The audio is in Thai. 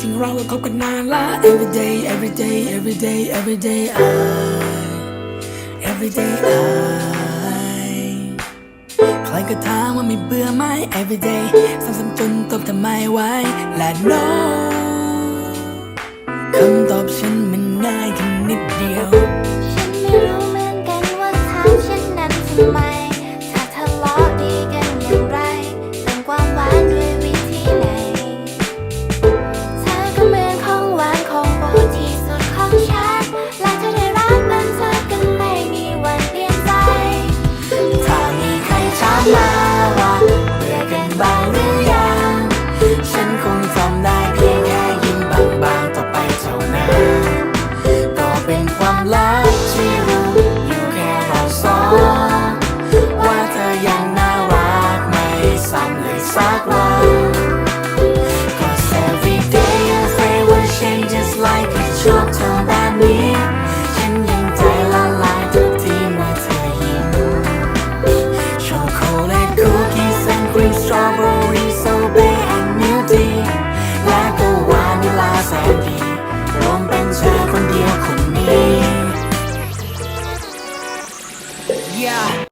ทิ้งเราก็คบกันนานละ every day every day every day every day I every day I ใครก็ถามว่าไม่เบื่อไหม every day ซ้ำๆจนตบทำไมไว้และ no คำตอบ สักวัน Cause every day your face will change just like a ช่วงทำแบบนี้ ฉันยังใจละลายทุกทีเมื่อเธอยิ้มช็อกโกแลตคุกกี้แซนด์กรีนสตรอเบอรี่โซเบแอนด์มิลตีและก็วานิลาแสนดีรวมเป็นเธอคนเดียวคนนี้ Yeah